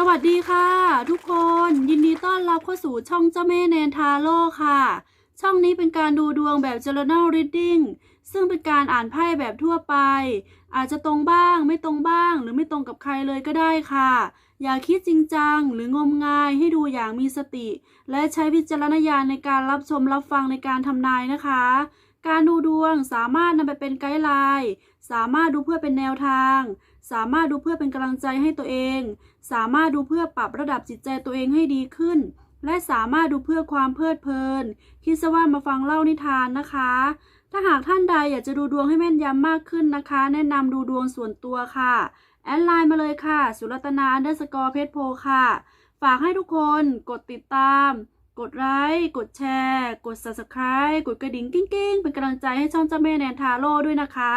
สวัสดีค่ะ ทุกคนยินดีต้อนรับเข้าสู่ช่องเจ้าแม่แนนทาโร่ค่ะ ช่องนี้เป็นการดูดวงแบบ journal reading ซึ่งเป็นการอ่านไพ่แบบทั่วไป อาจจะตรงบ้างไม่ตรงบ้าง หรือไม่ตรงกับใครเลยก็ได้ค่ะ อย่าคิดจริงจัง หรืองมงายให้ดูอย่างมีสติ และใช้วิจารณญาณในการรับชมรับฟังในการทำนายนะคะ การดูดวงสามารถนำไปเป็นไกด์ไลน์สามารถดูเพื่อเป็นแนวทาง สามารถดูเพื่อเป็นกำลังใจให้ตัวเอง สามารถดูเพื่อปรับระดับจิตใจตัวเองให้ดีขึ้น และสามารถดูเพื่อความเพลิดเพลิน คิดซะว่ามาฟังเล่านิทานนะคะ ถ้าหากท่านใดอยากจะดูดวงให้แม่นยำมากขึ้นนะคะ แนะนำดูดวงส่วนตัวค่ะ แอดไลน์มาเลยค่ะ สุรัตนาอันเดอร์สกอร์เพชรโพค่ะ ฝากให้ทุกคนกดติดตาม กดไลค์ กดแชร์ กด subscribe กดกระดิ่งกิ้งๆ เป็นกำลังใจให้ช่องเจ้าแม่แนนทาโร่ด้วยนะคะ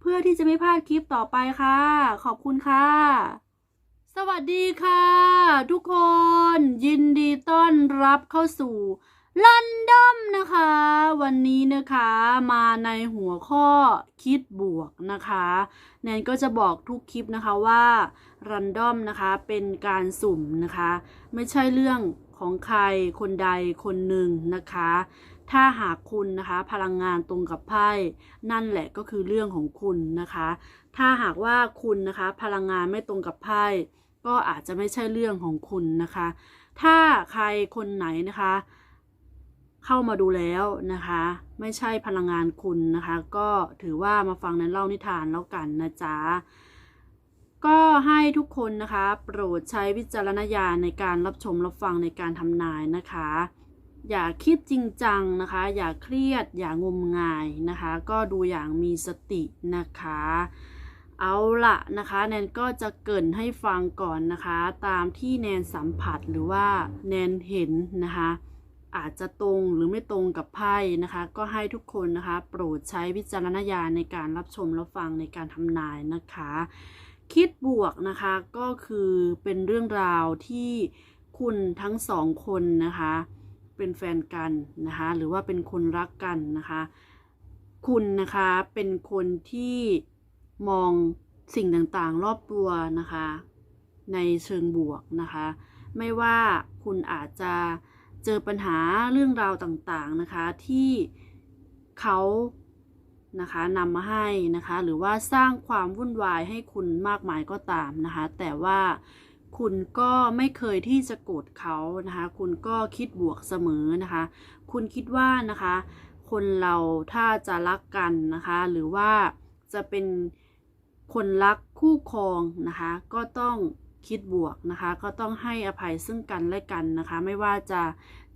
เพื่อที่จะไม่พลาดคลิปต่อไปค่ะ ขอบคุณค่ะ สวัสดีค่ะ ทุกคนยินดีต้อนรับเข้าสู่ลอนดอมนะคะ วันนี้นะคะมาในหัวข้อคิดบวกนะคะแนนก็จะบอกทุกคลิปนะคะว่ารันดอมนะคะเป็นการสุ่มนะคะ ไม่ใช่เรื่องของใครคนใดคนหนึ่งนะคะ ถ้าหากคุณนะคะ พลังงานตรงกับไพ่นั่นแหละก็คือเรื่องของคุณนะคะ ถ้าหากว่าคุณนะคะ พลังงานไม่ตรงกับไพ่ก็อาจจะไม่ใช่เรื่องของคุณนะคะ ถ้าใครคนไหนนะคะ เข้ามาดูแล้วนะคะ ไม่ใช่พลังงานคุณนะคะ ก็ถือว่ามาฟังนั้นเล่านิทานแล้วกันนะจ๊ะก็ให้ทุกคนนะคะ โปรดใช้วิจารณญาณในการรับชมรับฟังในการทำนายนะคะ อย่าคิดจริงจังนะคะ อย่าเครียด อย่างมงายนะคะ ก็ดูอย่างมีสตินะคะ เอาละนะคะแนนก็จะเกินให้ฟังก่อนนะคะ ตามที่แนนสัมผัสหรือว่าแนนเห็นนะคะ อาจจะตรงหรือไม่ตรงกับไพ่นะคะ ก็ให้ทุกคนนะคะ โปรดใช้วิจารณญาณในการรับชมรับฟังในการทำนายนะคะ คิดบวกนะคะก็คือเป็นเรื่องราวที่คุณทั้งสองคนนะคะ เป็นแฟนกันนะคะ หรือว่าเป็นคนรักกันนะคะ คุณนะคะเป็นคนที่มองสิ่งต่างๆ รอบตัวนะคะ ในเชิงบวกนะคะ ไม่ว่าคุณอาจจะเจอปัญหาเรื่องราวต่างๆนะคะที่เขานะคะนำมาให้นะคะ หรือว่าสร้างความวุ่นวายให้คุณมากมายก็ตามนะคะ แต่ว่า คุณก็ไม่เคยที่จะโกรธเขานะคะ คุณก็คิดบวกเสมอนะคะ คุณคิดว่านะคะ คนเราถ้าจะรักกันนะคะ หรือว่าจะเป็นคนรักคู่ครองนะคะ ก็ต้องคิดบวกนะคะ ก็ต้องให้อภัยซึ่งกันและกันนะคะ ไม่ว่าจะ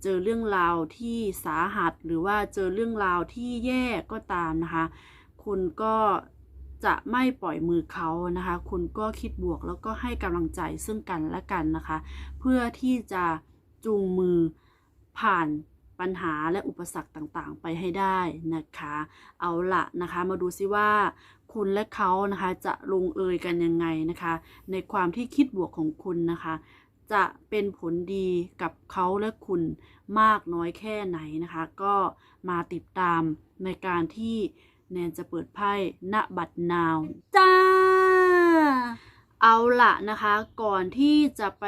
เจอเรื่องราวที่สาหัสหรือว่าเจอเรื่องราวที่แย่ก็ตามนะคะ คุณก็ จะไม่ปล่อยมือเขานะคะ คุณก็คิดบวกแล้วก็ให้กำลังใจซึ่งกันและกันนะคะ เพื่อที่จะจูงมือผ่านปัญหาและอุปสรรคต่างๆ ไปให้ได้นะคะ เอาละนะคะมาดูซิว่า คุณและเขานะคะจะลงเอยกันยังไงนะคะ ในความที่คิดบวกของคุณนะคะ จะเป็นผลดีกับเขาและคุณมากน้อยแค่ไหนนะคะ ก็มาติดตามในการที่ แนนจะเปิดไพ่ณบัดนาวจ้า เอาละนะคะ ก่อนที่จะไป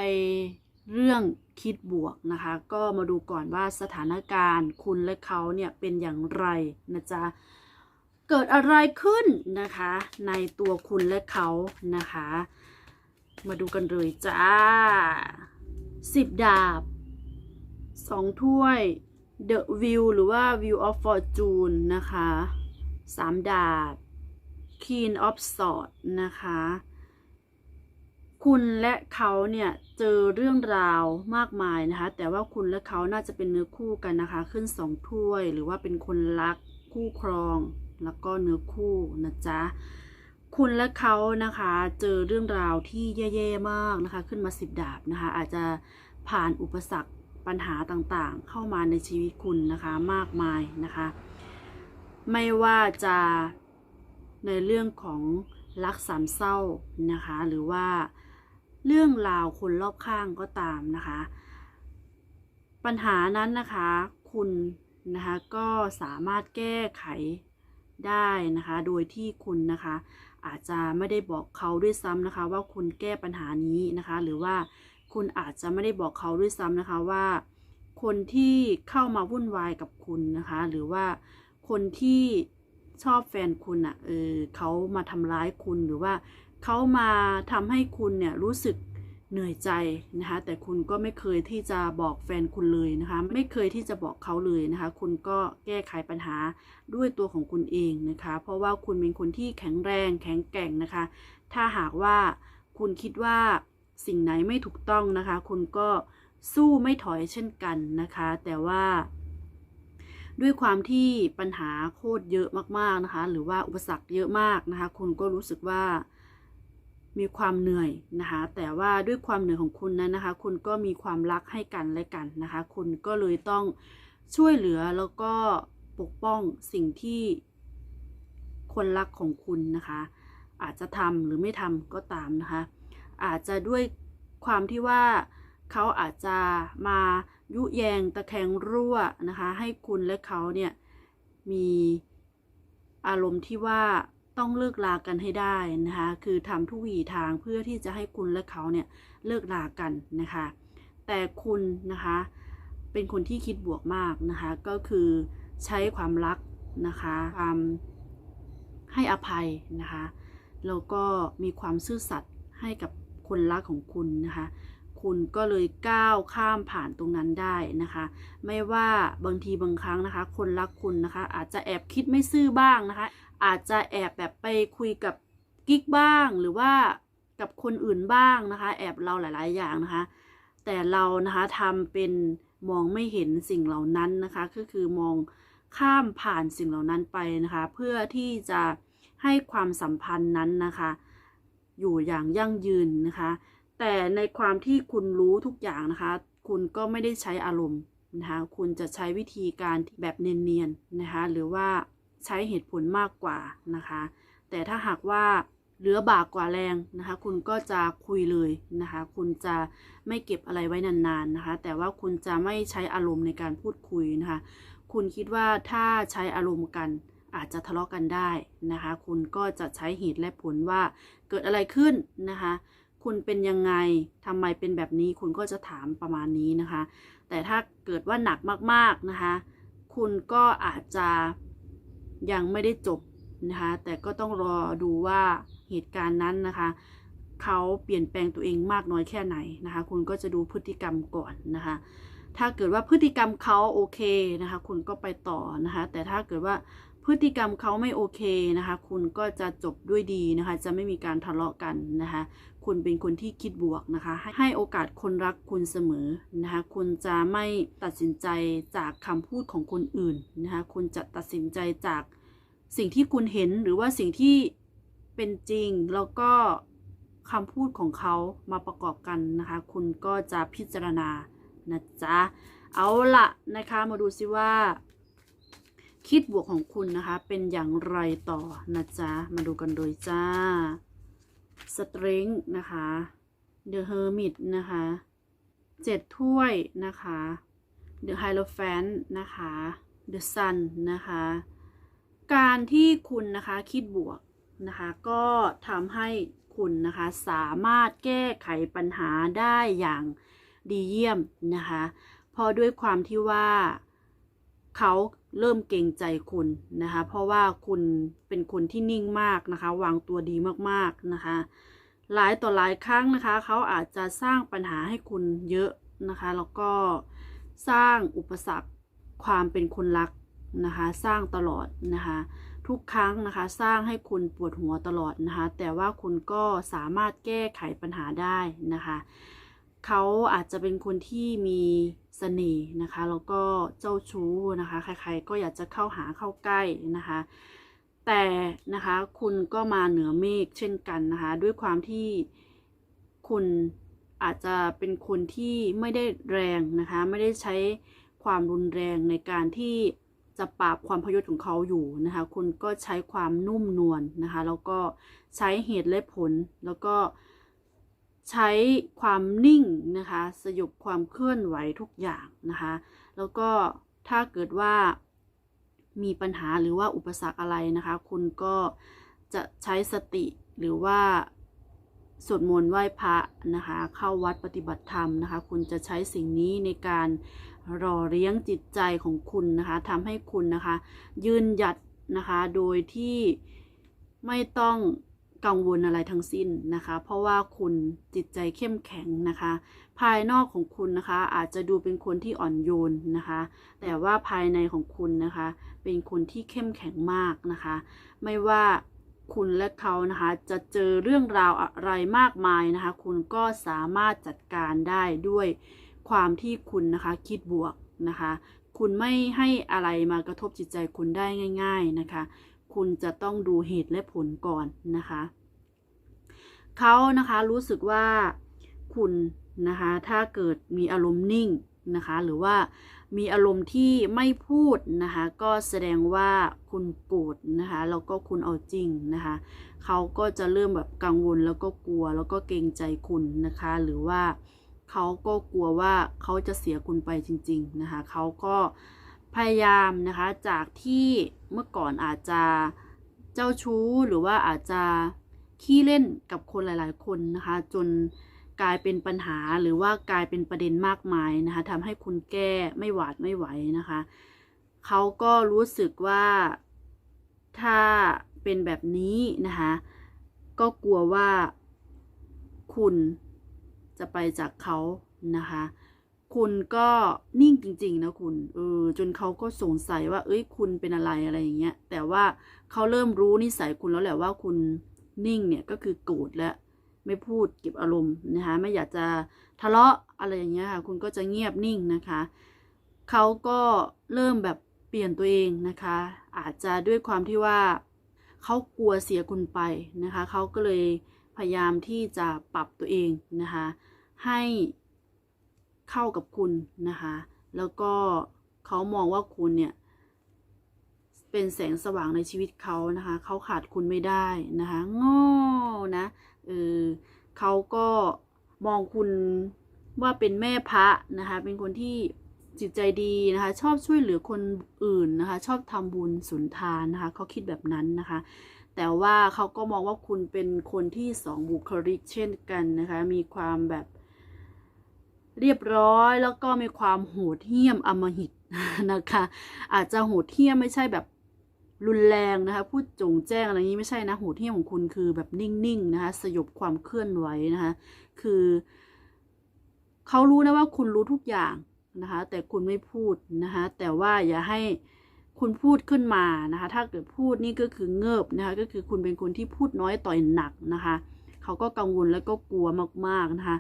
เรื่องคิดบวกนะคะ ก็มาดูก่อนว่าสถานการณ์คุณและเขาเนี่ยเป็นอย่างไรนะจ๊ะเกิดอะไรขึ้นนะคะ ในตัวคุณและเขานะคะ มาดูกันเลยจ้าสิบดาบสองถ้วย The View หรือว่า View of Fortune นะคะ สามดาบ King of Swords นะคะ คุณและเขาเนี่ยเจอเรื่องราวมากมายนะคะ แต่ว่าคุณและเขาน่าจะเป็นเนื้อคู่กันนะคะ ขึ้นสองถ้วย หรือว่าเป็นคนรักคู่ครอง แล้วก็เนื้อคู่นะจ๊ะคุณและเขานะคะ เจอเรื่องราวที่แย่ๆมากนะคะ ขึ้นมาสิบดาบนะคะ อาจจะผ่านอุปสรรคปัญหาต่างๆ เข้ามาในชีวิตคุณนะคะมากมายนะคะ ไม่ว่าจะในเรื่องของรักสามเศร้านะคะ หรือว่าเรื่องราวคนรอบข้างก็ตามนะคะ ปัญหานั้นนะคะคุณนะคะก็สามารถแก้ไขได้นะคะ โดยที่คุณนะคะ อาจจะไม่ได้บอกเขาด้วยซ้ำนะคะ ว่าคุณแก้ปัญหานี้นะคะ หรือว่าคุณอาจจะไม่ได้บอกเขาด้วยซ้ำนะคะว่า คนที่เข้ามาวุ่นวายกับคุณนะคะ หรือว่า คนที่ชอบแฟนคุณอะเออเขามาทำร้ายคุณหรือว่าเขามาทำให้คุณเนี่ยรู้สึกเหนื่อยใจนะคะแต่คุณก็ไม่เคยที่จะบอกแฟนคุณเลยนะคะไม่เคยที่จะบอกเขาเลยนะคะ คุณก็แก้ไขปัญหาด้วยตัวของคุณเองนะคะ เพราะว่าคุณเป็นคนที่แข็งแรงแข็งแกร่งนะคะ ถ้าหากว่าคุณคิดว่าสิ่งไหนไม่ถูกต้องนะคะ คุณก็สู้ไม่ถอยเช่นกันนะคะ แต่ว่า ด้วยความที่ปัญหาโคตรเยอะมากๆนะคะ หรือว่าอุปสรรคเยอะมากนะคะ คุณก็รู้สึกว่ามีความเหนื่อยนะคะ แต่ว่าด้วยความเหนื่อยของคุณนั้นนะคะ คุณก็มีความรักให้กันและกันนะคะ คุณก็เลยต้องช่วยเหลือแล้วก็ปกป้องสิ่งที่คนรักของคุณนะคะ อาจจะทำหรือไม่ทำก็ตามนะคะ อาจจะด้วยความที่ว่าเขาอาจจะมา ยุแยงตะแคงรั่วนะคะ ให้คุณและเขาเนี่ยมีอารมณ์ที่ว่าต้องเลิกลากันให้ได้นะคะ คือทำทุกวิถีทางเพื่อที่จะให้คุณและเขาเนี่ยเลิกลากันนะคะ แต่คุณนะคะเป็นคนที่คิดบวกมากนะคะ ก็คือใช้ความรักนะคะความให้อภัยนะคะ แล้วก็มีความซื่อสัตย์ให้กับคนรักของคุณนะคะ คุณก็เลยก้าวข้ามผ่านตรงนั้นได้นะคะ ไม่ว่าบางทีบางครั้งนะคะ คนรักคุณนะคะ อาจจะแอบคิดไม่ซื่อบ้างนะคะ อาจจะแอบแบบไปคุยกับกิ๊กบ้างหรือว่ากับคนอื่นบ้างนะคะ แอบเราหลาย ๆ อย่างนะคะ แต่เรานะคะทำเป็นมองไม่เห็นสิ่งเหล่านั้นนะคะ ก็คือมองข้ามผ่านสิ่งเหล่านั้นไปนะคะ เพื่อที่จะให้ความสัมพันธ์นั้นนะคะ อยู่อย่างยั่งยืนนะคะ แต่ในความที่คุณรู้ทุกอย่างนะคะ คุณก็ไม่ได้ใช้อารมณ์นะคะคุณจะใช้วิธีการแบบเนียนๆนะคะ หรือว่าใช้เหตุผลมากกว่านะคะ แต่ถ้าหากว่าเหลือบากกว่าแรงนะคะ คุณก็จะคุยเลยนะคะ คุณจะไม่เก็บอะไรไว้นานๆนะคะ แต่ว่าคุณจะไม่ใช้อารมณ์ในการพูดคุยนะคะ คุณคิดว่าถ้าใช้อารมณ์กันอาจจะทะเลาะกันได้นะคะ คุณก็จะใช้เหตุและผลว่าเกิดอะไรขึ้นนะคะ คุณเป็นยังไงทำไมเป็นแบบนี้คุณก็จะถามประมาณนี้นะคะ แต่ถ้าเกิดว่าหนักมากๆนะคะ คุณก็อาจจะยังไม่ได้จบนะคะ แต่ก็ต้องรอดูว่าเหตุการณ์นั้นนะคะ เขาเปลี่ยนแปลงตัวเองมากน้อยแค่ไหนนะคะ คุณก็จะดูพฤติกรรมก่อนนะคะ ถ้าเกิดว่าพฤติกรรมเขาโอเคนะคะ คุณก็ไปต่อนะคะ แต่ถ้าเกิดว่า พฤติกรรมเขาไม่โอเคนะคะ คุณก็จะจบด้วยดีนะคะ จะไม่มีการทะเลาะกันนะคะ คุณเป็นคนที่คิดบวกนะคะ ให้โอกาสคนรักคุณเสมอนะคะ คุณจะไม่ตัดสินใจจากคำพูดของคนอื่นนะคะ คุณจะตัดสินใจจากสิ่งที่คุณเห็นหรือว่าสิ่งที่เป็นจริงแล้วก็คำพูดของเขามาประกอบกันนะคะ คุณก็จะพิจารณานะจ๊ะ เอาละนะคะ มาดูซิว่า คิดบวกของคุณนะคะ เป็นอย่างไรต่อนะจ๊ะ มาดูกันโดยจ้า Strength นะคะ The Hermit นะคะเจ็ดถ้วยนะคะ The Hierophant นะคะ The Sun นะคะการที่คุณนะคะคิดบวกนะคะก็ทำให้คุณนะคะสามารถแก้ไขปัญหาได้อย่างดีเยี่ยมนะคะเพราะด้วยความที่ว่าเขา เริ่มเกรงใจคุณนะคะ เพราะว่าคุณเป็นคนที่นิ่งมากนะคะ วางตัวดีมากๆนะคะ หลายต่อหลายครั้งนะคะ เขาอาจจะสร้างปัญหาให้คุณเยอะนะคะ แล้วก็สร้างอุปสรรคความเป็นคนรักนะคะ สร้างตลอดนะคะ ทุกครั้งนะคะ สร้างให้คุณปวดหัวตลอดนะคะ แต่ว่าคุณก็สามารถแก้ไขปัญหาได้นะคะ เขาอาจจะเป็นคนที่มี สน่ห์นะคะ แล้วก็เจ้าชู้นะคะ ใครๆก็อยากจะเข้าหาเข้าใกล้นะคะ แต่นะคะคุณก็มาเหนือเมฆเช่นกันนะคะ ด้วยความที่คุณอาจจะเป็นคนที่ไม่ได้แรงนะคะ ไม่ได้ใช้ความรุนแรงในการที่จะปราบความพยศของเขาอยู่นะคะ คุณก็ใช้ความนุ่มนวลนะคะ แล้วก็ใช้เหตุและผลแล้วก็ ใช้ความนิ่งนะคะสยบความเคลื่อนไหวทุกอย่างนะคะ แล้วก็ถ้าเกิดว่ามีปัญหาหรือว่าอุปสรรคอะไรนะคะ คุณก็จะใช้สติหรือว่าสวดมนต์ไหว้พระนะคะ เข้าวัดปฏิบัติธรรมนะคะ คุณจะใช้สิ่งนี้ในการหล่อเลี้ยงจิตใจของคุณนะคะทำให้คุณนะคะ ยืนหยัดนะคะ โดยที่ไม่ต้อง กังวลอะไรทั้งสิ้นนะคะ เพราะว่าคุณจิตใจเข้มแข็งนะคะ ภายนอกของคุณนะคะ อาจจะดูเป็นคนที่อ่อนโยนนะคะ แต่ว่าภายในของคุณนะคะ เป็นคนที่เข้มแข็งมากนะคะ ไม่ว่าคุณและเขานะคะ จะเจอเรื่องราวอะไรมากมายนะคะ คุณก็สามารถจัดการได้ด้วยความที่คุณนะคะคิดบวกนะคะ คุณไม่ให้อะไรมากระทบจิตใจคุณได้ง่าย ๆนะคะ คุณจะต้องดูเหตุและผลก่อนนะคะ เขานะคะรู้สึกว่าคุณนะคะถ้าเกิดมีอารมณ์นิ่งนะคะหรือว่ามีอารมณ์ที่ไม่พูดนะคะก็แสดงว่าคุณโกรธนะคะแล้วก็คุณเอาจริงนะคะเขาก็จะเริ่มแบบกังวลแล้วก็กลัวแล้วก็เกรงใจคุณนะคะหรือว่าเขาก็กลัวว่าเขาจะเสียคุณไปจริงๆนะคะเขาก็พยายามนะคะจากที่เมื่อก่อนอาจจะเจ้าชู้หรือว่าอาจจะ ขี้เล่นกับคนหลาย ๆ คนนะคะ จนกลายเป็นปัญหาหรือว่ากลายเป็นประเด็นมากมายนะคะทำให้คุณแก้ไม่หวาดไม่ไหวนะคะเขาก็รู้สึกว่าถ้าเป็นแบบนี้นะคะก็กลัวว่าคุณจะไปจากเขานะคะ คุณก็นิ่งจริง ๆ นะคุณเออจนเขาก็สงสัยว่า เอ้ยคุณเป็นอะไรอะไรอย่างเงี้ยแต่ว่าเขาเริ่มรู้นิสัยคุณแล้วแหละว่าคุณ นิ่งเนี่ยก็คือโกรธและไม่พูดเก็บอารมณ์นะคะไม่อยากจะทะเลาะอะไรอย่างเงี้ยค่ะคุณก็จะเงียบนิ่งนะคะเขาก็เริ่มแบบเปลี่ยนตัวเองนะคะ อาจจะด้วยความที่ว่าเขากลัวเสียคุณไปนะคะเขาก็เลยพยายามที่จะปรับตัวเองนะคะให้เข้ากับคุณนะคะแล้วก็เขามองว่าคุณเนี่ย เป็นแสงสว่างในชีวิตเขานะคะ เขาขาดคุณไม่ได้นะคะโง้อนะเออเขาก็มองคุณว่าเป็นแม่พระนะคะ เป็นคนที่จิตใจดีนะคะ ชอบช่วยเหลือคนอื่นนะคะ ชอบทำบุญสุนทานนะคะ เขาคิดแบบนั้นนะคะ แต่ว่าเขาก็มองว่าคุณเป็นคนที่สองบุคลิกเช่นกันนะคะ มีความแบบเรียบร้อยแล้วก็มีความโหดเหี้ยมอมหิตนะคะ อาจจะโหดเหี้ยมไม่ใช่แบบ รุนแรงนะคะ พูดจงแจ้งอะไรนี้ไม่ใช่นะหดเหี้ยมของคุณคือแบบนิ่งๆนะคะสยบความเคลื่อนไหวนะคะ คือเขารู้นะว่าคุณรู้ทุกอย่างนะคะ แต่คุณไม่พูดนะคะ แต่ว่าอย่าให้คุณพูดขึ้นมานะคะ ถ้าเกิดพูดนี่ก็คือเงิบนะคะ ก็คือคุณเป็นคนที่พูดน้อยต่อยหนักนะคะ เขาก็กังวลแล้วก็กลัวมากๆนะคะ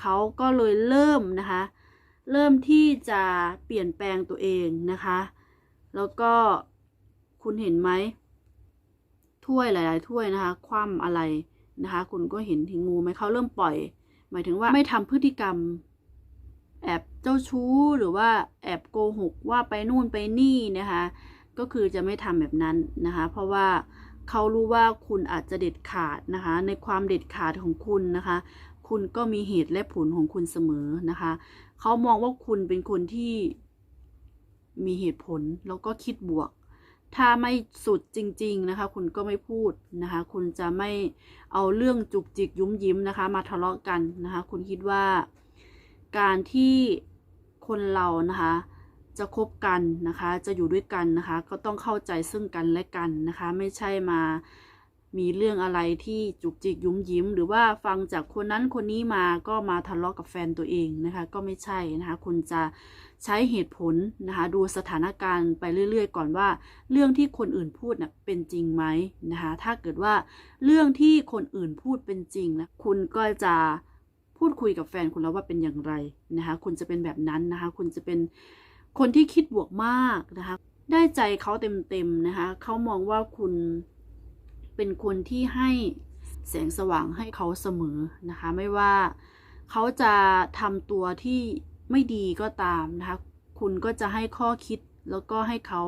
เขาก็เลยเริ่มนะคะ เริ่มที่จะเปลี่ยนแปลงตัวเองนะคะ แล้วก็ คุณเห็นไหมถ้วยหลาย ๆ ถ้วยนะคะ คว่ำอะไรนะคะ คุณก็เห็นถึงงูไหมเขาเริ่มปล่อย หมายถึงว่าไม่ทำพฤติกรรม แอบเจ้าชู้หรือว่าแอบโกหกว่าไปนู่นไปนี่นะคะ ก็คือจะไม่ทำแบบนั้นนะคะ เพราะว่าเขารู้ว่าคุณอาจจะเด็ดขาดนะคะ ในความเด็ดขาดของคุณนะคะ คุณก็มีเหตุและผลของคุณเสมอนะคะ เขามองว่าคุณเป็นคนที่มีเหตุผลแล้วก็คิดบวก ถ้าไม่สุดจริง ๆนะคะ คุณก็ไม่พูดนะคะ คุณจะไม่เอาเรื่องจุกจิกยุ้มยิ้มนะคะ มาทะเลาะกันนะคะ คุณคิดว่าการที่คนเรานะคะ จะคบกันนะคะ จะอยู่ด้วยกันนะคะ ก็ต้องเข้าใจซึ่งกันและกันนะคะ ไม่ใช่มามีเรื่องอะไรที่จุกจิกยุ้มยิ้ม หรือว่าฟังจากคนนั้นคนนี้มาก็มาทะเลาะกับแฟนตัวเองนะคะ ก็ไม่ใช่นะคะ คุณจะ ใช้เหตุผลนะคะดูสถานการณ์ไปเรื่อย ๆ ก่อนว่า เรื่องที่คนอื่นพูดนะเป็นจริงไหมนะคะถ้าเกิดว่าเรื่องที่คนอื่นพูดเป็นจริงนะคุณก็จะพูดคุยกับแฟนคุณแล้วว่าเป็นอย่างไรนะคะคุณจะเป็นแบบนั้นนะคะคุณจะเป็นคนที่คิดบวกมากนะคะได้ใจเขาเต็มๆนะคะเขามองว่าคุณเป็นคนที่ให้แสงสว่างให้เขาเสมอนะคะไม่ว่าเขาจะทำตัวที่ ไม่ดีก็ตามนะคะ คุณก็จะให้ข้อคิดแล้วก็ให้เขา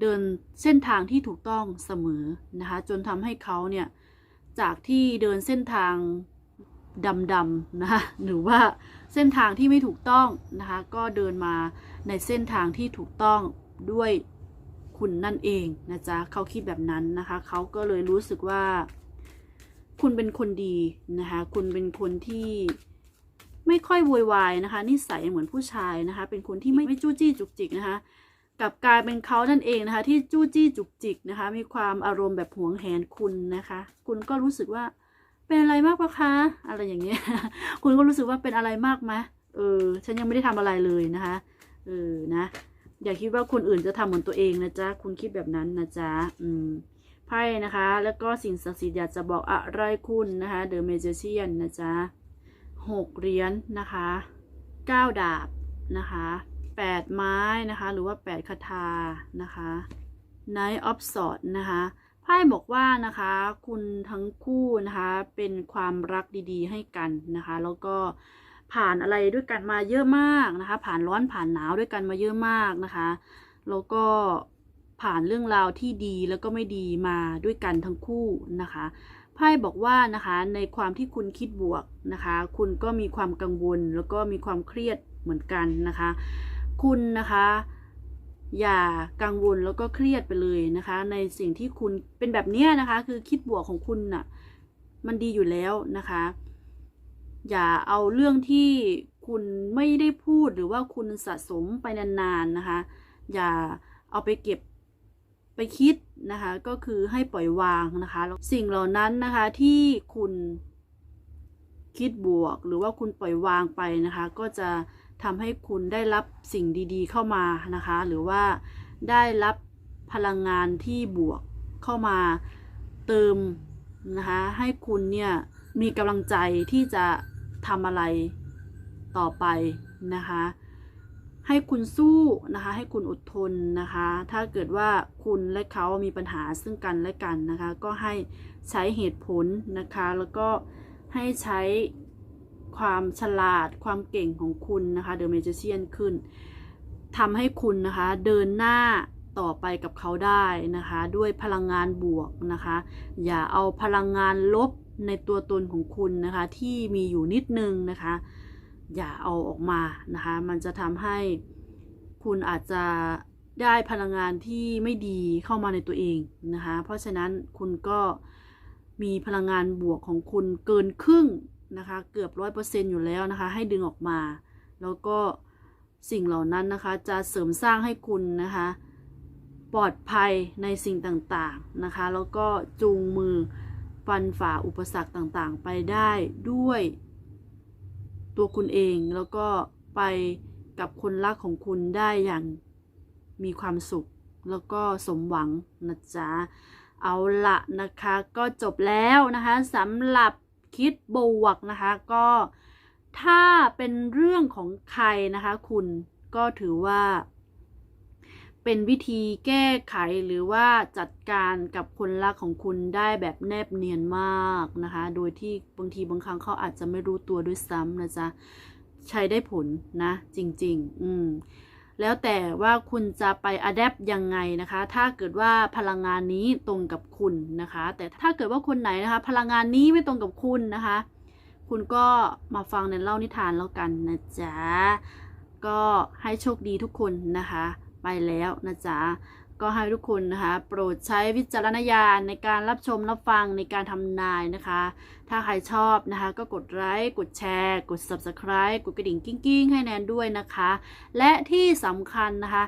เดินเส้นทางที่ถูกต้องเสมอนะคะ จนทำให้เขาเนี่ย จากที่เดินเส้นทางดำๆนะคะหรือว่าเส้นทางที่ไม่ถูกต้องนะคะ ก็เดินมาในเส้นทางที่ถูกต้องด้วยคุณนั่นเองนะจ๊ะเขาคิดแบบนั้นนะคะ เขาก็เลยรู้สึกว่า คุณเป็นคนดีนะคะ คุณเป็นคนที่ ไม่ค่อยโวยวายนะคะนิสัยเหมือนผู้ชายนะคะ เป็นคนที่ไม่ไม่จู้จี้จุกจิกนะคะกับกลายเป็นเขานั่นเองนะคะ ที่จู้จี้จุกจิกนะคะ มีความอารมณ์แบบหวงแหนคุณนะคะ คุณก็รู้สึกว่าเป็นอะไรมากปะคะ อะไรอย่างเงี้ย คุณก็รู้สึกว่าเป็นอะไรมากไหมเออ ฉันยังไม่ได้ทำอะไรเลยนะคะ เออ นะ อย่าคิดว่าคนอื่นจะทำเหมือนตัวเองนะจ๊ะ คุณคิดแบบนั้นนะจ๊ะ อืม ไพ่นะคะ แล้วก็สิ่งศักดิ์สิทธิ์อยากจะบอกอะไรคุณนะคะ The Magician นะจ๊ะ หกเหรียญนะคะเก้าดาบนะคะแปดไม้นะคะ หรือว่าแปดคาถานะคะ Knight of Swords นะคะไพ่บอกว่านะคะ คุณทั้งคู่นะคะ เป็นความรักดีๆ ให้กันนะคะ แล้วก็ผ่านอะไรด้วยกันมาเยอะมากนะคะ ผ่านร้อนผ่านหนาวด้วยกันมาเยอะมากนะคะ แล้วก็ผ่านเรื่องราวที่ดีแล้วก็ไม่ดีมาด้วยกันทั้งคู่นะคะ ไพ่บอกว่านะคะในความที่คุณคิดบวกนะคะ คุณก็มีความกังวลแล้วก็มีความเครียดเหมือนกันนะคะ คุณนะคะอย่ากังวลแล้วก็เครียดไปเลยนะคะ ในสิ่งที่คุณเป็นแบบเนี้ยนะคะ คือคิดบวกของคุณน่ะมันดีอยู่แล้วนะคะ อย่าเอาเรื่องที่คุณไม่ได้พูดหรือว่าคุณสะสมไปนานๆนะคะ อย่าเอาไปเก็บ ไปคิดนะคะก็คือให้ปล่อยวางนะคะแล้วสิ่งเหล่านั้นนะคะที่คุณคิดบวก หรือว่าคุณปล่อยวางไปนะคะ ก็จะทำให้คุณได้รับสิ่งดีๆเข้ามานะคะ หรือว่าได้รับพลังงานที่บวกเข้ามาเติมนะคะให้คุณเนี่ยมีกำลังใจที่จะทำอะไรต่อไปนะคะ ให้คุณสู้นะคะ ให้คุณอดทนนะคะ ถ้าเกิดว่าคุณและเขามีปัญหาซึ่งกันและกันนะคะ ก็ให้ใช้เหตุผลนะคะ แล้วก็ให้ใช้ความฉลาดความเก่งของคุณนะคะเดอะเมจิเชียนขึ้นทำให้คุณนะคะ เดินหน้าต่อไปกับเขาได้นะคะ ด้วยพลังงานบวกนะคะ อย่าเอาพลังงานลบในตัวตนของคุณนะคะ ที่มีอยู่นิดนึงนะคะ อย่าเอาออกมานะคะ มันจะทำให้คุณอาจจะได้พลังงานที่ไม่ดีเข้ามาในตัวเองนะคะ เพราะฉะนั้นคุณก็มีพลังงานบวกของคุณเกินครึ่งนะคะ เกือบร้อยเปอร์เซ็นอยู่แล้วนะคะ ให้ดึงออกมา แล้วก็สิ่งเหล่านั้นนะคะ จะเสริมสร้างให้คุณนะคะ ปลอดภัยในสิ่งต่างๆนะคะ แล้วก็จูงมือฟันฝ่าอุปสรรคต่างๆ ไปได้ด้วย ตัวคุณเองแล้วก็ไปกับคนรักของคุณได้อย่างมีความสุข แล้วก็สมหวังนะจ๊ะเอาละนะคะก็จบแล้วนะคะสำหรับคิดบวกนะคะก็ถ้าเป็นเรื่องของใครนะคะ คุณก็ถือว่า เป็นวิธีแก้ไขหรือว่าจัดการกับคนรักของคุณได้แบบแนบเนียนมากนะคะ โดยที่บางทีบางครั้งเขาอาจจะไม่รู้ตัวด้วยซ้ำนะจ๊ะ ใช้ได้ผลนะ จริง ๆ อืมแล้วแต่ว่าคุณจะไปอัดแอปยังไงนะคะ ถ้าเกิดว่าพลังงานนี้ตรงกับคุณนะคะ แต่ถ้าเกิดว่าคนไหนนะคะ พลังงานนี้ไม่ตรงกับคุณนะคะ คุณก็มาฟังในเล่านิทานแล้วกันนะจ๊ะ ก็ให้โชคดีทุกคนนะคะ แล้วนะจ๊ะก็ให้ทุกคนนะคะ โปรดใช้วิจารณญาณในการรับชมรับฟังในการทำนายนะคะ ถ้าใครชอบนะคะ ก็กดไลค์กดแชร์ กด subscribe กดกระดิ่งกิ้งๆ ให้แนนด้วยนะคะ และที่สำคัญนะคะ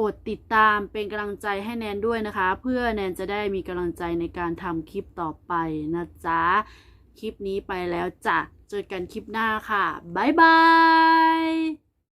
กดติดตามเป็นกำลังใจให้แนนด้วยนะคะ เพื่อแนนจะได้มีกำลังใจในการทำคลิปต่อไปนะจ๊ะ คลิปนี้ไปแล้วจ้ะเจอกันคลิปหน้าค่ะบ๊ายบาย